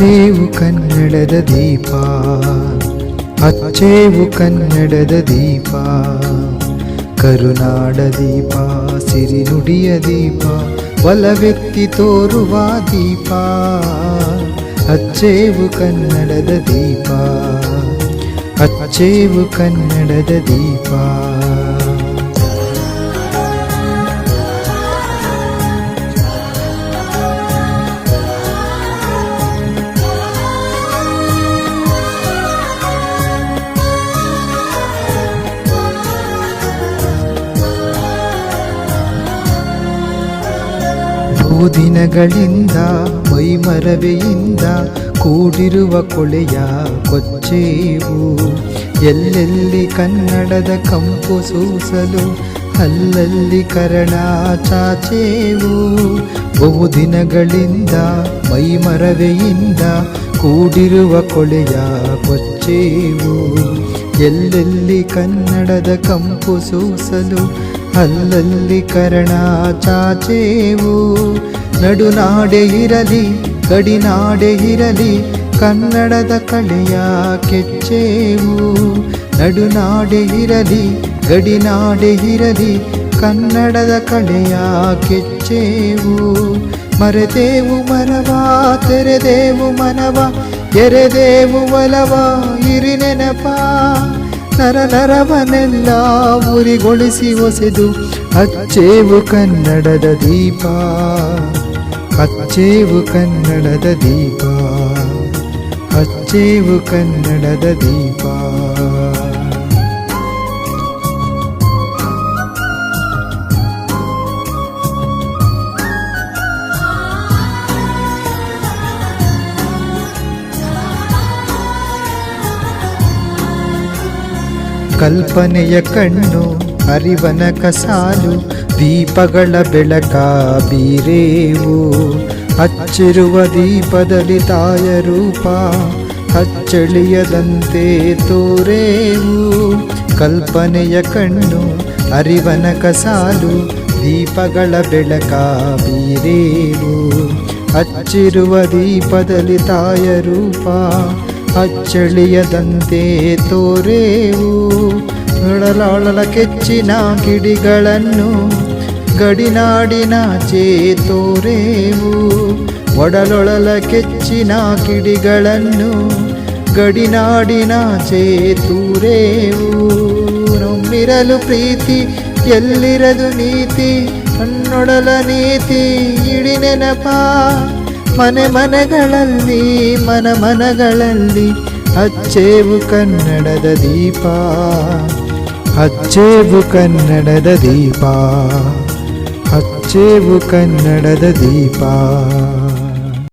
ಹಚ್ಚೇವು ಕನ್ನಡದ ದೀಪ. ಅಚ್ಚೇವು ಕನ್ನಡದ ದೀಪ. ಕರುನಾಡ ದೀಪ, ಸಿರಿನುಡಿಯ ದೀಪ, ಒಲವೆತ್ತಿ ತೋರುವ ದೀಪ. ಅಚ್ಚೇವು ಕನ್ನಡದ ದೀಪ. ಅಚ್ಚೇವು ಕನ್ನಡದ ದೀಪ. ಬಹುದಿನಗಳಿಂದ, ಮೈಮರವೆಯಿಂದ ಕೂಡಿರುವ ಕೊಳೆಯ ಕೊಚ್ಚೇವು ಎಲ್ಲೆಲ್ಲಿ ಕನ್ನಡದ ಕಂಪು ಸೂಸಲು, ಅಲ್ಲಲ್ಲಿ ಕರಣ ಚಾಚೇವು ಬಹುದಿನಗಳಿಂದ, ಮೈಮರವೆಯಿಂದ ಕೂಡಿರುವ ಕೊಳೆಯ ಕೊಚ್ಚೇವು ಎಲ್ಲೆಲ್ಲಿ ಕನ್ನಡದ ಕಂಪು ಸೂಸಲು, ಅಲ್ಲಲ್ಲಿ ಕರಣ ಚಾಚೇವು ನಡುನಾಡೆ ಇರಲಿ, ಗಡಿನಾಡೆ ಇರಲಿ, ಕನ್ನಡದ ಕಳೆಯ ಕೆಚ್ಚೇವು. ನಡುನಾಡೆ ಇರಲಿ, ಗಡಿನಾಡೆ ಇರಲಿ, ಕನ್ನಡದ ಕಳೆಯ ಕೆಚ್ಚೇವು. ಮರೆದೇವು ಮನವಾ, ತೆರೆದೇವು ಮನವ, ಎರೆದೇವು ಒಲವ, ಇರಿ ನೆನಪ. ನರ ನರವನೆಲ್ಲ ಉರಿಗೊಳಿಸಿ ಒಸೆದು ಅಚ್ಚೇವು ಕನ್ನಡದ ದೀಪ. ಹಚ್ಚೇವು ಕನ್ನಡದ ದೀಪ. ಹಚ್ಚೇವು ಕನ್ನಡದ ದೀಪ. ಕಲ್ಪನೆಯ ಕಣ್ಣು ಅರಿವನ ಕಸಾಲು, ದೀಪಗಳ ಬೆಳಕ ಬೀರೇವು. ಹಚ್ಚಿರುವ ದೀಪದಲ್ಲಿ ತಾಯ ರೂಪ ಹಚ್ಚಳಿಯದಂತೆ ತೋರೇವು. ಕಲ್ಪನೆಯ ಕಣ್ಣು ಅರಿವನ ಕಸಾಲು, ದೀಪಗಳ ಬೆಳಕ ಬೀರೇವು. ಹಚ್ಚಿರುವ ದೀಪದಲ್ಲಿ ತಾಯ ರೂಪ ಅಚ್ಚಳಿಯದಂತೆ ತೋರೇವು. ಒಳಲೊಳಲ ಕೆಚ್ಚಿನ ಕಿಡಿಗಳನ್ನು ಗಡಿನಾಡಿನ ಚೇತೋರೇವು ಒಡಲೊಳಲ ಕೆಚ್ಚಿನ ಕಿಡಿಗಳನ್ನು ಗಡಿನಾಡಿನ ಚೇತೂರೇವು ನಮ್ಮಿರಲು ಪ್ರೀತಿ, ಎಲ್ಲಿರದು ನೀತಿ? ಕಣ್ಣೊಡಲ ನೀತಿ, ಇಡಿ ನೆನಪ. ಮನೆ ಮನೆಗಳಲ್ಲಿ, ಮನ ಮನಗಳಲ್ಲಿ ಅಚ್ಚೇವು ಕನ್ನಡದ ದೀಪ. ಹಚ್ಚೇವು ಕನ್ನಡದ ದೀಪ ಹಚ್ಚೇವು ಕನ್ನಡದ ದೀಪ.